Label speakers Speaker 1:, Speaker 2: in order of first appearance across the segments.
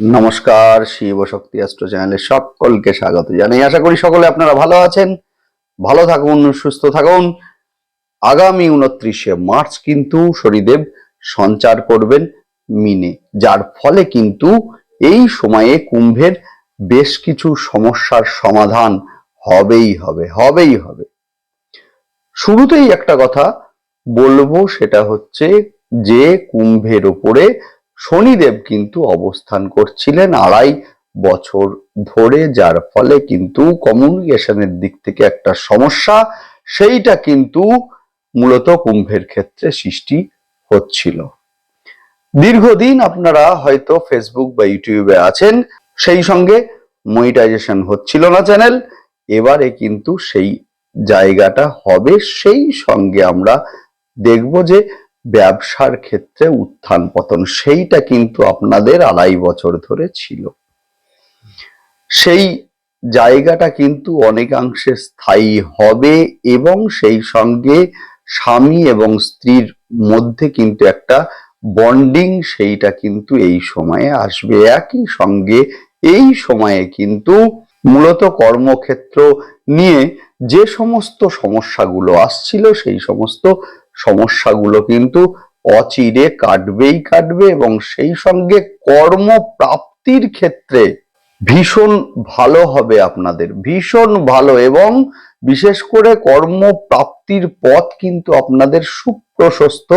Speaker 1: নমস্কার, শিব শক্তি অ্যাস্ট্রো চ্যানেলে সকলকে স্বাগত জানাই। আশা করি সকলে আপনারা ভালো আছেন, ভালো থাকুন, সুস্থ থাকুন। আগামী উনত্রিশে মার্চ কিন্তু শনিদেব সঞ্চার করবেন মিনে, যার ফলে কিন্তু এই সময়ে কুম্ভের বেশ কিছু সমস্যার সমাধান হবেই হবে হবেই হবে। শুরুতেই একটা কথা বলব, সেটা হচ্ছে যে কুম্ভের উপরে শনিদেব কিন্তু অবস্থান করছিলেন আড়াই বছর ধরে, যার ফলে কিন্তু কমিউনিকেশনের দিক থেকে একটা সমস্যা। সেইটা কিন্তু মূলত কুম্ভের ক্ষেত্রে সৃষ্টি হচ্ছিল। দীর্ঘদিন আপনারা হয়তো ফেসবুক বা ইউটিউবে আছেন, সেই সঙ্গে মনিটাইজেশন হচ্ছিল না চ্যানেল এবারে কিন্তু সেই জায়গাটা হবে, সেই সঙ্গে আমরা দেখব যে ব্যবসার ক্ষেত্রে উত্থান পতন, সেইটা কিন্তু আপনাদের আড়াই বছর ধরে ছিল। সেই জায়গাটা কিন্তু অনেকাংশে স্থায়ী হবে এবং সেই সঙ্গে স্বামী এবং স্ত্রীর মধ্যে কিন্তু একটা বন্ডিং সেইটা কিন্তু এই সময়ে আসবে। একই সঙ্গে এই সময়ে কিন্তু মূলত কর্মক্ষেত্র নিয়ে যে সমস্ত সমস্যাগুলো আসছিল, সেই সমস্ত সমস্যাগুলো কিন্তু অচিরে কাটবেই কাটবে এবং সেই সঙ্গে কর্মপ্রাপ্তির ক্ষেত্রে ভীষণ ভালো হবে আপনাদের, ভীষণ ভালো এবং বিশেষ করে কর্মপ্রাপ্তির পথ কিন্তু আপনাদের সুপ্রশস্ত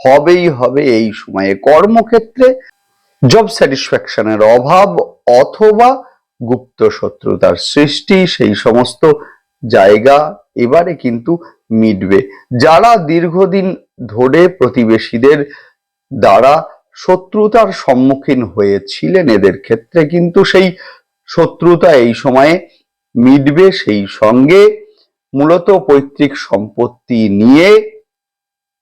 Speaker 1: হবেই হবে এই সময়ে। কর্মক্ষেত্রে জব স্যাটিসফ্যাকশনের অভাব অথবা গুপ্ত শত্রুতার সৃষ্টি, সেই সমস্ত জায়গা এবারে কিন্তু মিটবে। যারা দীর্ঘদিন ধরে প্রতিবেশীদের দ্বারা শত্রুতার সম্মুখীন হয়েছিলেন, এদের ক্ষেত্রে কিন্তু সেই শত্রুতা এই সময়ে মিটবে। সেই সঙ্গে মূলত পৈতৃক সম্পত্তি নিয়ে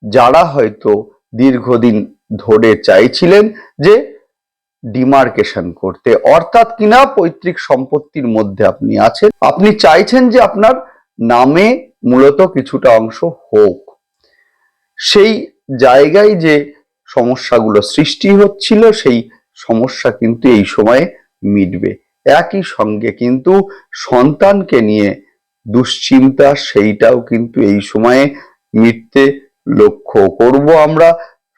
Speaker 1: যারা হয়তো দীর্ঘদিন ধরে চাইছিলেন যে ডিমার্কেশন করতে, অর্থাৎ কিনা পৈতৃক সম্পত্তির মধ্যে আপনি আছেন, আপনি চাইছেন যে আপনার নামে মূলত কিছুটা অংশ হোক। সেই জায়গায় যে সমস্যাগুলো সৃষ্টি হচ্ছিল, সেই সমস্যা কিন্তু এই সময়ে মিটবে। একই সঙ্গে কিন্তু সন্তানকে নিয়ে দুশ্চিন্তা, সেইটাও কিন্তু এই সময়ে মিটতে লক্ষ্য করব আমরা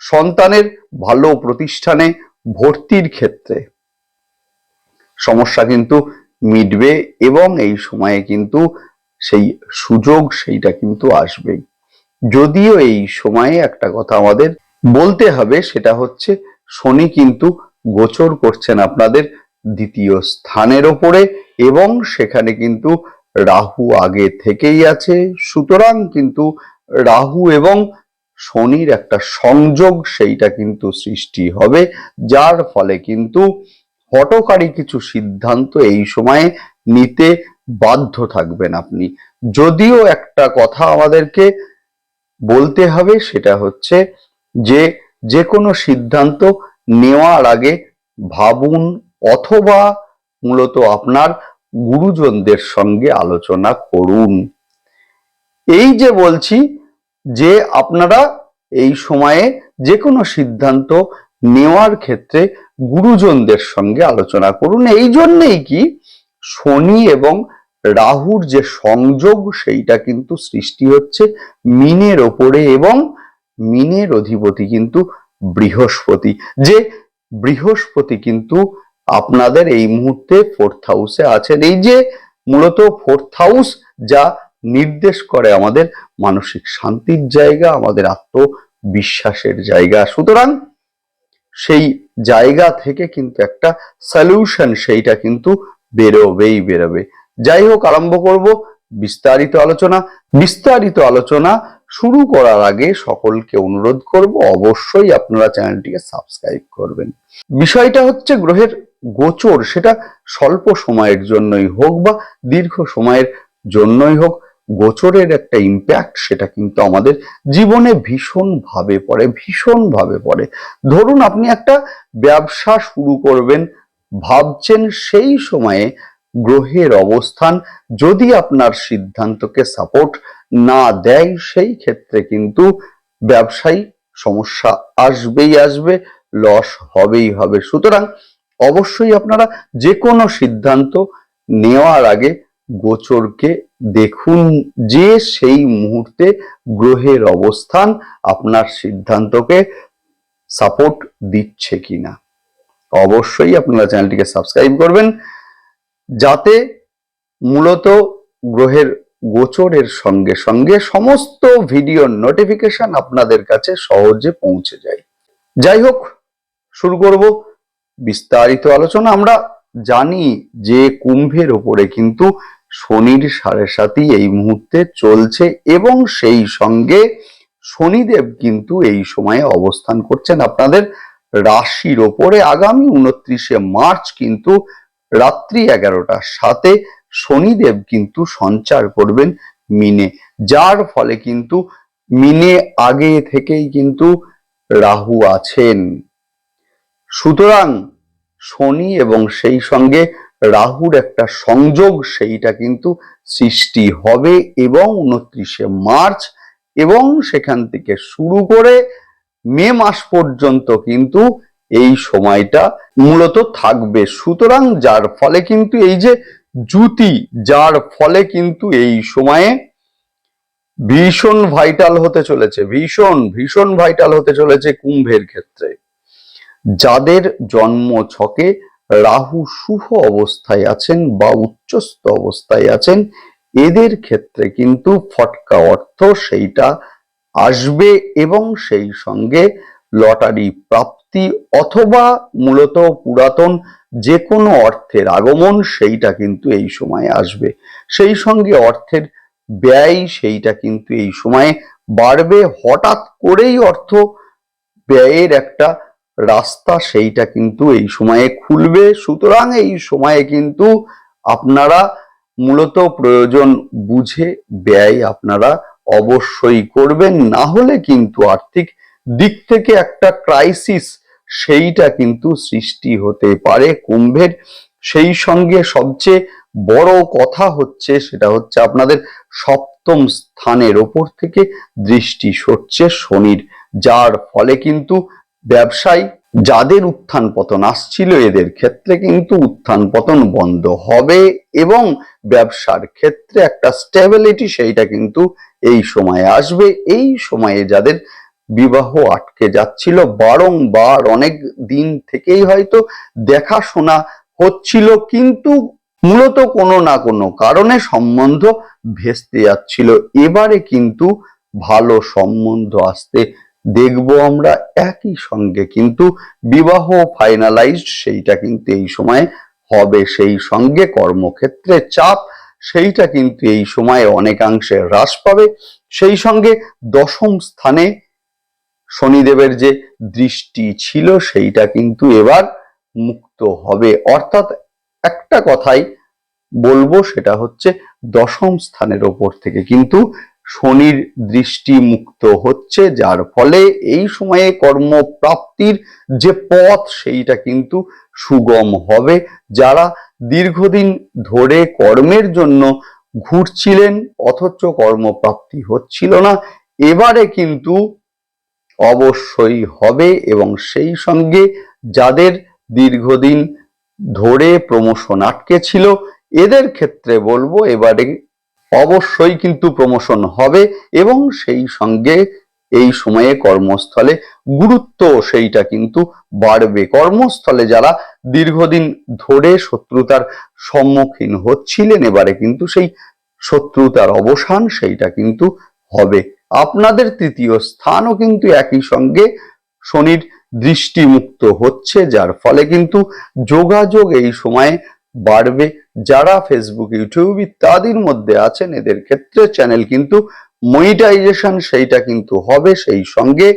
Speaker 1: সন্তানের ভালো প্রতিষ্ঠানে ভর্তির ক্ষেত্রে। সমস্যা কিন্তু মিটবে এবং এই সময়ে কিন্তু সেই সুযোগ সেইটা কিন্তু আসবেই। যদিও এই সময়ে একটা কথা আমাদের বলতে হবে, সেটা হচ্ছে শনি কিন্তু গোচর করছেন আপনাদের দ্বিতীয় স্থানের ওপরে এবং সেখানে কিন্তু রাহু আগে থেকেই আছে। সুতরাং কিন্তু রাহু এবং শনির একটা সংযোগ সেইটা কিন্তু সৃষ্টি হবে, যার ফলে কিন্তু হটকারী কিছু সিদ্ধান্ত এই সময়ে নিতে বাধ্য থাকবেন আপনি। যদিও একটা কথা আমাদেরকে বলতে হবে, সেটা হচ্ছে যে যে কোনো সিদ্ধান্ত নেওয়ার আগে ভাবুন অথবা মূলত আপনার গুরুজনদের সঙ্গে আলোচনা করুন। এই যে বলছি যে, আপনারা এই সময়ে যে কোনো সিদ্ধান্ত নেওয়ার ক্ষেত্রে গুরুজনদের সঙ্গে আলোচনা করুন। এই জন্যেই কি শনি এবং রাহুর যে সংযোগ, সেইটা কিন্তু সৃষ্টি হচ্ছে মিনের ওপরে এবং মিনের অধিপতি কিন্তু বৃহস্পতি। যে বৃহস্পতি কিন্তু আপনাদের এই মুহূর্তে ফোর্থ হাউসে আছেন। এই যে মূলত ফোর্থ হাউস যা নির্দেশ করে আমাদের মানসিক শান্তির জায়গা, আমাদের আত্মবিশ্বাসের জায়গা। সুতরাং সেই জায়গা থেকে কিন্তু একটা সলিউশন সেইটা কিন্তু বেরোবেই বেরোবে। যাই হোক আরম্ভ করব। বিস্তারিত আলোচনা। বিস্তারিত আলোচনা শুরু করার আগে সকলকে অনুরোধ করব, অবশ্যই আপনারা চ্যানেলটিকে সাবস্ক্রাইব করবেন। বিষয়টা হচ্ছে গ্রহের গোচর। সেটা স্বল্প সময়ের জন্যই হোক বা দীর্ঘ সময়ের জন্যই হোক, গোচরের একটা ইম্প্যাক্ট সেটা কিন্তু আমাদের জীবনে ভীষণ ভাবে পড়ে ভীষণ ভাবে পড়ে। ধরুন, আপনি একটা ব্যবসা শুরু করবেন, ভাবছেন সেই সময়ে গ্রহের অবস্থান যদি আপনার সিদ্ধান্তকে সাপোর্ট না দেয়, সেই ক্ষেত্রে কিন্তু ব্যবসায়ী সমস্যা আসবেই আসবে লস হবেই হবে। সুতরাং অবশ্যই আপনারা যে কোনো সিদ্ধান্ত নেওয়ার আগে গোচরকে দেখুন যে সেই মুহূর্তে গ্রহের অবস্থান আপনার সিদ্ধান্তকে সাপোর্ট দিচ্ছে কিনা। অবশ্যই আপনারা চ্যানেলটিকে সাবস্ক্রাইব করবেন। যাতে মূলত গ্রহের গোচরের সঙ্গে সঙ্গে সমস্ত ভিডিওর নোটিফিকেশন আপনাদের কাছে সহজে পৌঁছে যায়। যাই হোক, শুরু করব বিস্তারিত আলোচনা। আমরা জানি যে কুম্ভের ওপরে কিন্তু শনির সাড়ে সাথী এই মুহূর্তে চলছে এবং সেই সঙ্গে শনিদেব কিন্তু এই সময়ে অবস্থান করছেন। আপনাদের রাশির ওপরে আগামী উনত্রিশে মার্চ কিন্তু রাত্রি এগারোটার সাথে শনিদেব কিন্তু সঞ্চার করবেন মিনে, যার ফলে কিন্তু মিনে আগে থেকেই কিন্তু রাহু আছেন। সুতরাং শনি এবং সেই সঙ্গে রাহুর একটা সংযোগ, সেইটা কিন্তু সৃষ্টি হবে এবং উনত্রিশে মার্চ এবং সেখান থেকে শুরু করে মে মাস পর্যন্ত কিন্তু এই সময়টা মূলত থাকবে। সুতরাং যার ফলে কিন্তু এই যে জুতি যার ফলে কিন্তু এই সময়ে ভীষণ ভাইটাল হতে চলেছে, ভীষণ ভীষণ ভাইটাল হতে চলেছে কুম্ভের ক্ষেত্রে। যাদের জন্ম ছকে রাহু শুভ অবস্থায় আছেন বা উচ্চস্থ অবস্থায় আছেন, এদের ক্ষেত্রে কিন্তু ফটকা অর্থ সেইটা আসবে এবং সেই সঙ্গে লটারি প্রাপ্তি অথবা মূলত পুরাতন যে কোনো অর্থের আগমন সেইটা কিন্তু এই সময়ে আসবে। সেই সঙ্গে অর্থের ব্যয় সেইটা কিন্তু এই সময়ে বাড়বে। হঠাৎ করেই অর্থ ব্যয়ের একটা রাস্তা সেইটা কিন্তু এই সময়ে খুলবে। সুতরাং এই সময়ে কিন্তু আপনারা মূলত প্রয়োজন বুঝে ব্যয় আপনারা অবশ্যই করবেন। না হলে কিন্তু আর্থিক দিক থেকে একটা ক্রাইসিস সেইটা কিন্তু সৃষ্টি হতে পারে কুম্ভের। সেই সঙ্গে সবচেয়ে বড় কথা হচ্ছে সেটা হচ্ছে আপনাদের সপ্তম স্থানের ওপর থেকে দৃষ্টি সরছে শনির, যার ফলে কিন্তু ব্যবসায়ী যাদের উত্থান পতন আসছিল এদের ক্ষেত্রে কিন্তু উত্থান পতন বন্ধ হবে এবং ব্যবসার ক্ষেত্রে একটা স্টেবিলিটি সেইটা কিন্তু এই সময়ে আসবে। এই সময়ে যাদের বিবাহ আটকে যাচ্ছিল। বারংবার অনেক দিন থেকেই হয়তো দেখাশোনা হচ্ছিল, কিন্তু মূলত কোনো না কোনো কারণে সম্বন্ধ ভেস্তে যাচ্ছিল। এবারে কিন্তু ভালো সম্বন্ধ আসতে দেখব আমরা একই সঙ্গে। কিন্তু বিবাহ ফাইনালাইজড সেইটা কিন্তু এই সময়ে হবে। সেই সঙ্গে কর্মক্ষেত্রে চাপ, সেইটা কিন্তু এই সময়ে অনেকাংশে হ্রাস পাবে। সেই সঙ্গে দশম স্থানে শনিদেবের যে দৃষ্টি ছিল সেইটা কিন্তু এবার মুক্ত হবে। অর্থাৎ একটা কথাই বলব, সেটা হচ্ছে দশম স্থানের ওপর থেকে কিন্তু শনির দৃষ্টি মুক্ত হচ্ছে, যার ফলে এই সময়ে কর্মপ্রাপ্তির যে পথ সেইটা কিন্তু সুগম হবে। যারা দীর্ঘদিন ধরে কর্মের জন্য ঘুরছিলেন, অথচ কর্মপ্রাপ্তি হচ্ছিল না, এবারে কিন্তু অবশ্যই হবে এবং সেই সঙ্গে যাদের দীর্ঘদিন ধরে প্রমোশন আটকে ছিল এদের ক্ষেত্রে বলব এবারে অবশ্যই কিন্তু প্রমোশন হবে এবং সেই সঙ্গে এই সময়ে কর্মস্থলে গুরুত্ব সেইটা কিন্তু বাড়বে। কর্মস্থলে যারা দীর্ঘদিন ধরে শত্রুতার সম্মুখীন হচ্ছিলেন, এবারে কিন্তু সেই শত্রুতার অবসান সেইটা কিন্তু হবে। আপনাদের তৃতীয় স্থানও কিন্তু একই সঙ্গে শনির দৃষ্টিমুক্ত হচ্ছে, যার ফলে কিন্তু যোগাযোগ এই সময়ে বাড়বে। যারা ফেসবুক ইউটিউব ইত্যাদির মধ্যে আছেন, এদের ক্ষেত্রে চ্যানেল কিন্তু মনিটাইজেশন সেইটা কিন্তু হবে। সেই সঙ্গে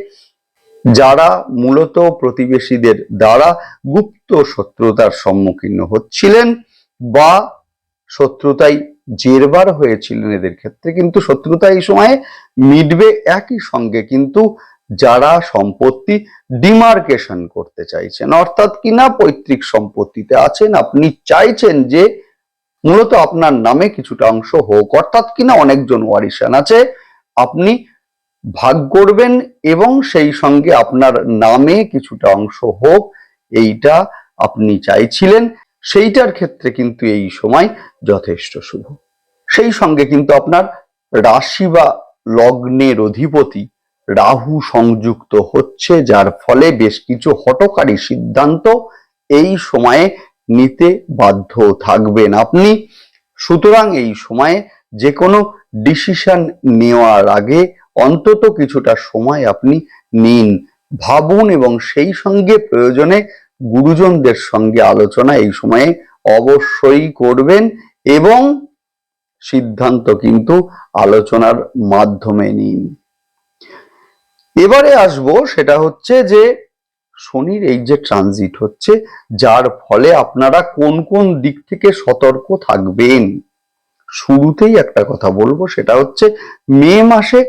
Speaker 1: যারা মূলত প্রতিবেশীদের দ্বারা গুপ্ত শত্রুতার সম্মুখীন হচ্ছিলেন বা শত্রুতাই জেরবার হয়েছিলেন এদের ক্ষেত্রে, কিন্তু শত্রুতা এই সময়ে মিটবে একই সঙ্গে, কিন্তু যারা সম্পত্তি ডিমার্কেশন করতে চাইছেন, অর্থাৎ কিনা পৈতৃক সম্পত্তিতে আছেন, আপনি চাইছেন যে মূলত আপনার নামে কিছুটা অংশ হোক, অর্থাৎ কিনা অনেকজন ওয়ারিশান আছে, আপনি ভাগ করবেন এবং সেই সঙ্গে আপনার নামে কিছুটা অংশ হোক, এইটা আপনি চাইছিলেন। সেইটার ক্ষেত্রে কিন্তু এই সময় যথেষ্ট শুভ। সেই সঙ্গে কিন্তু আপনার রাশি বা লগ্নের অধিপতি রাহু সংযুক্ত হচ্ছে, যার ফলে বেশ কিছু হটকারী সিদ্ধান্ত এই সময়ে নিতে বাধ্য থাকবেন আপনি। সুতরাং এই সময়ে যে কোনো ডিসিশন নেওয়ার আগে অন্তত কিছুটা সময় আপনি নিন। ভাবুন এবং সেই সঙ্গে প্রয়োজনে গুরুজনদের সঙ্গে আলোচনা এই সময়ে অবশ্যই করবেন এবং সিদ্ধান্ত কিন্তু আলোচনার মাধ্যমে নিন। এবারে আসব সেটা হচ্ছে যে শনির এই যে ট্রানজিট হচ্ছে, যার ফলে আপনারা কোন কোন দিক থেকে সতর্ক থাকবেন? শুরুতেই একটা কথা বলব, সেটা হচ্ছে মে মাসে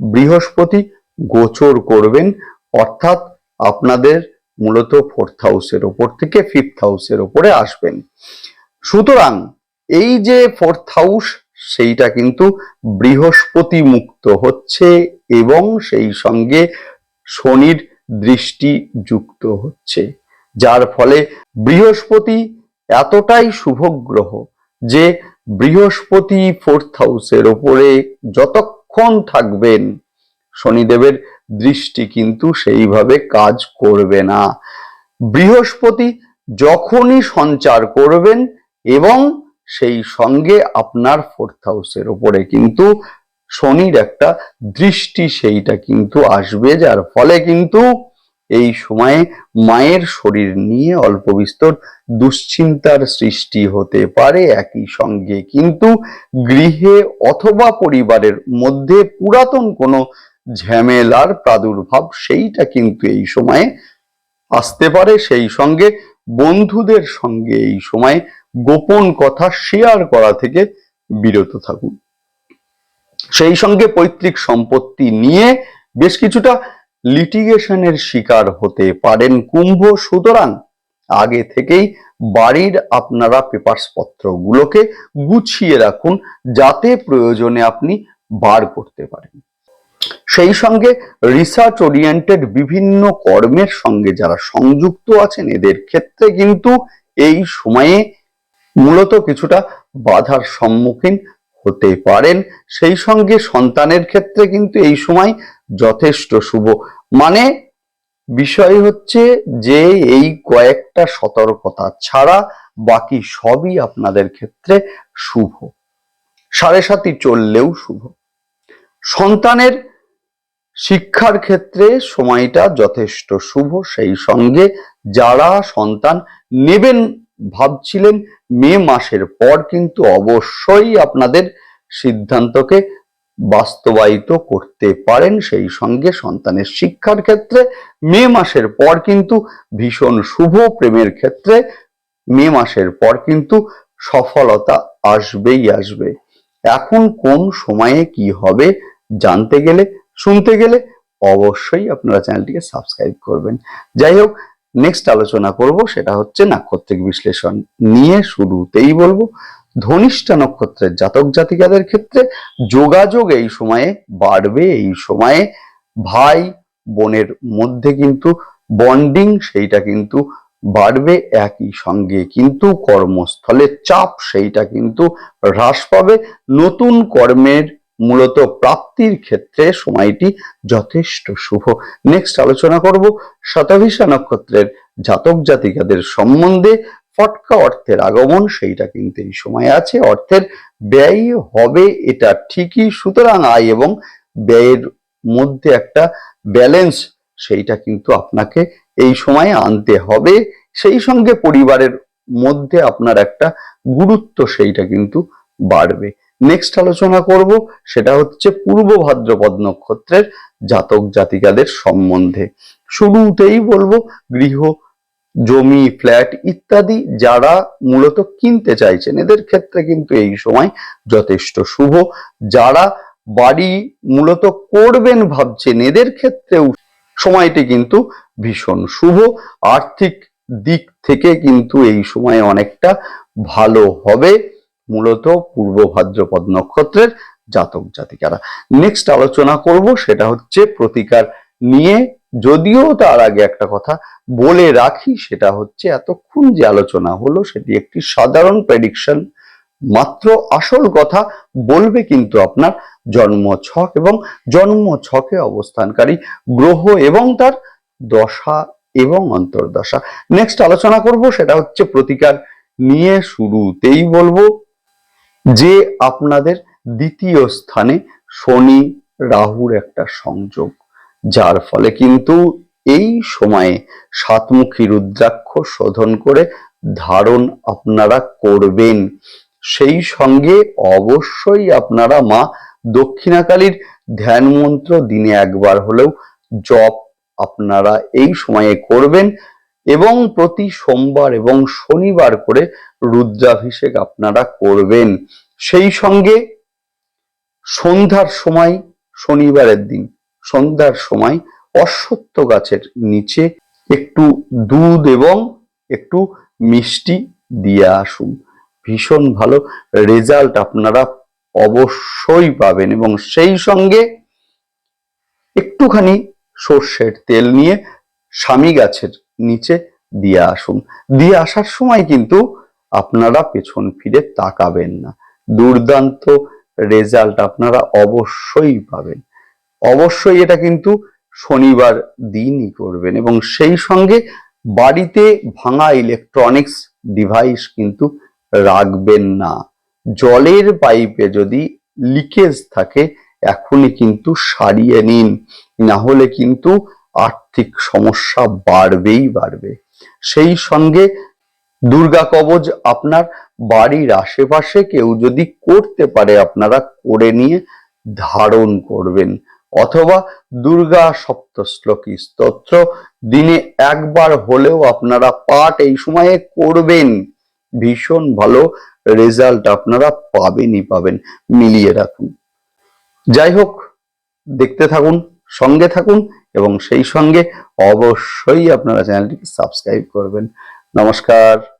Speaker 1: বৃহস্পতি গোচর করবেন, অর্থাৎ আপনাদের মূলত ফোর্থ হাউসের ওপর থেকে ফিফথ হাউসের ওপরে আসবেন। সুতরাং এই যে ফোর্থ হাউস সেইটা কিন্তু বৃহস্পতি মুক্ত হচ্ছে এবং সেই সঙ্গে শনির দৃষ্টি যুক্ত হচ্ছে, যার ফলে বৃহস্পতি এতটাই শুভ গ্রহ যে বৃহস্পতি ফোর্থ হাউসের ওপরে যতক্ষণ থাকবেন, শনিদেবের দৃষ্টি কিন্তু সেইভাবে কাজ করবে না। বৃহস্পতি যখনই সঞ্চার করবেন এবং সেই সঙ্গে আপনার ফোর্থ হাউসের ওপরে কিন্তু শনির একটা দৃষ্টি সেইটা কিন্তু আসবে, যার ফলে কিন্তু এই সময়ে মায়ের শরীর নিয়ে অল্প বিস্তর দুশ্চিন্তার সৃষ্টি হতে পারে। একই সঙ্গে কিন্তু গৃহে অথবা পরিবারের মধ্যে পুরাতন কোনো ঝামেলার প্রাদুর্ভাব সেইটা কিন্তু এই সময়ে আসতে পারে, সেই সঙ্গে বন্ধুদের সঙ্গে এই সময় গোপন কথা শেয়ার করা থেকে বিরত থাকুন। সেই সঙ্গে পৈতৃক সম্পত্তি নিয়ে বেশ কিছুটা লিটিগেশনের শিকার হতে পারেন কুম্ভ সুতরাং আগে থেকেই বাড়ির আপনারা পেপার্স পত্রগুলোকে গুছিয়ে রাখুন যাতে প্রয়োজনে আপনি বার করতে পারেন। সেই সঙ্গে রিসার্চ ওরিয়েন্টেড বিভিন্ন কর্মের সঙ্গে যারা সংযুক্ত আছেন, এদের ক্ষেত্রে কিন্তু এই সময়ে মূলত কিছুটা বাধার সম্মুখীন হতে পারেন। সেই সঙ্গে সন্তানের ক্ষেত্রে কিন্তু এই সময় যথেষ্ট শুভ। মানে বিষয় হচ্ছে যে এই কয়েকটা সতর্কতা ছাড়া বাকি সবই আপনাদের ক্ষেত্রে শুভ। সাড়ে সাতই চললেও শুভ। সন্তানের শিক্ষার ক্ষেত্রে সময়টা যথেষ্ট শুভ। সেই সঙ্গে যারা সন্তান নেবেন ভাবছিলেন, মে মাসের পর কিন্তু অবশ্যই আপনাদের সিদ্ধান্তকে বাস্তবায়িত করতে পারেন। সেই সঙ্গে সন্তানের শিক্ষার ক্ষেত্রে মে মাসের পর কিন্তু ভীষণ শুভ। প্রেমের ক্ষেত্রে মে মাসের পর কিন্তু সফলতা আসবেই আসবে। এখন কোন সময়ে কি হবে জানতে গেলে শুনতে গেলে অবশ্যই আপনারা চ্যানেলটিকে সাবস্ক্রাইব করবেন। যাই হোক নেক্সট আলোচনা করব, সেটা হচ্ছে নাক্ষত্রিক বিশ্লেষণ নিয়ে শুরুতেই বলব। ধনিষ্ঠা নক্ষত্রের জাতক জাতিকাদের ক্ষেত্রে যোগাযোগ এই সময়ে বাড়বে, এই সময়ে ভাই বোনের মধ্যে কিন্তু বন্ডিং সেইটা কিন্তু বাড়বে, একই সঙ্গে কিন্তু কর্মস্থলের চাপ সেইটা কিন্তু হ্রাস পাবে। নতুন কর্মের মূলত প্রাপ্তির ক্ষেত্রে সময়টি যথেষ্ট শুভ। নেক্সট আলোচনা করব শতভিষা নক্ষত্রের জাতক জাতিকাদের সম্বন্ধে। ফটকা অর্থের আগমন, সেইটা কিন্তু এই সময় আছে। অর্থের ব্যয় হবে, এটা ঠিকই। সুতরাং আয় এবং ব্যয়ের মধ্যে একটা ব্যালেন্স সেইটা কিন্তু আপনাকে এই সময়ে আনতে হবে। সেই সঙ্গে পরিবারের মধ্যে আপনার একটা গুরুত্ব, সেইটা কিন্তু বাড়বে। নেক্সট আলোচনা করব, সেটা হচ্ছে পূর্ব ভাদ্রপদ নক্ষত্রের জাতক জাতিকাদের সম্বন্ধে। শুরুতেই বলব, গৃহ, জমি ফ্ল্যাট ইত্যাদি যারা মূলত কিনতে চাইছেন, এদের ক্ষেত্রে কিন্তু এই সময় যথেষ্ট শুভ। যারা বাড়ি মূলত করবেন ভাবছেন, এদের ক্ষেত্রেও সময়টি কিন্তু ভীষণ শুভ। আর্থিক দিক থেকে কিন্তু এই সময় অনেকটা ভালো হবে। মূলত পূর্ব ভাদ্রপদ নক্ষত্রের জাতক জাতিকারা। নেক্সট আলোচনা করব, সেটা হচ্ছে প্রতিকার নিয়ে। যদিও তার আগে একটা কথা বলে রাখি, সেটা হচ্ছে এতক্ষণ যে আলোচনা হলো, সেটি একটি সাধারণ প্রেডিকশন মাত্র আসল কথা বলবে কিন্তু আপনার জন্ম ছক এবং জন্ম ছকে অবস্থানকারী গ্রহ এবং তার দশা এবং অন্তর্দশা। নেক্সট আলোচনা করব, সেটা হচ্ছে প্রতিকার নিয়ে। শুরুতেই বলব যে আপনাদের দ্বিতীয় স্থানে শনি, রাহুর একটা সংযোগ। যার ফলে কিন্তু এই সময়ে সাতমুখী রুদ্রাক্ষ শোধন করে ধারণ আপনারা করবেন। সেই সঙ্গে অবশ্যই আপনারা মা দক্ষিণাকালীর ধ্যান মন্ত্র দিনে একবার হলেও জপ আপনারা এই সময়ে করবেন। এবং প্রতি সোমবার এবং শনিবার করে রুদ্রাভিষেক আপনারা করবেন। সেই সঙ্গে সন্ধ্যার সময়, শনিবারের দিন, সন্ধ্যার সময় অশ্বত্থ গাছের নিচে একটু দুধ এবং একটু মিষ্টি দিয়ে আসুন। ভীষণ ভালো রেজাল্ট আপনারা অবশ্যই পাবেন এবং সেই সঙ্গে একটুখানি সর্ষের তেল নিয়ে স্বামী গাছের নিচে দিয়ে আসুন। দিয়ে আসার সময় কিন্তু আপনারা পেছন ফিরে তাকাবেন না। দুর্দান্ত রেজাল্ট আপনারা অবশ্যই পাবেন। অবশ্যই এটা কিন্তু শনিবার দিনই করবেন এবং সেই সঙ্গে বাড়িতে ভাঙা ইলেকট্রনিক্স ডিভাইস কিন্তু রাখবেন না। জলের পাইপে যদি লিকেজ থাকে, এখনই কিন্তু সারিয়ে নিন। না হলে কিন্তু আর্থিক সমস্যা বাড়বেই বাড়বে। সেই সঙ্গে দুর্গা কবচ আপনার বাড়ির আশেপাশে কেউ যদি করতে পারে, আপনারা করে নিয়ে ধারণ করবেন। অথবা দুর্গা সপ্তশ্লোকী স্তোত্র দিনে একবার হলেও আপনারা পাঠ এই সময়ে করবেন। ভীষণ ভালো রেজাল্ট আপনারা পাবেনই পাবেন। মিলিয়ে রাখুন। যাই হোক, দেখতে থাকুন। সঙ্গে থাকুন এবং সেই সঙ্গে অবশ্যই আপনারা চ্যানেলটিকে সাবস্ক্রাইব করবেন। নমস্কার।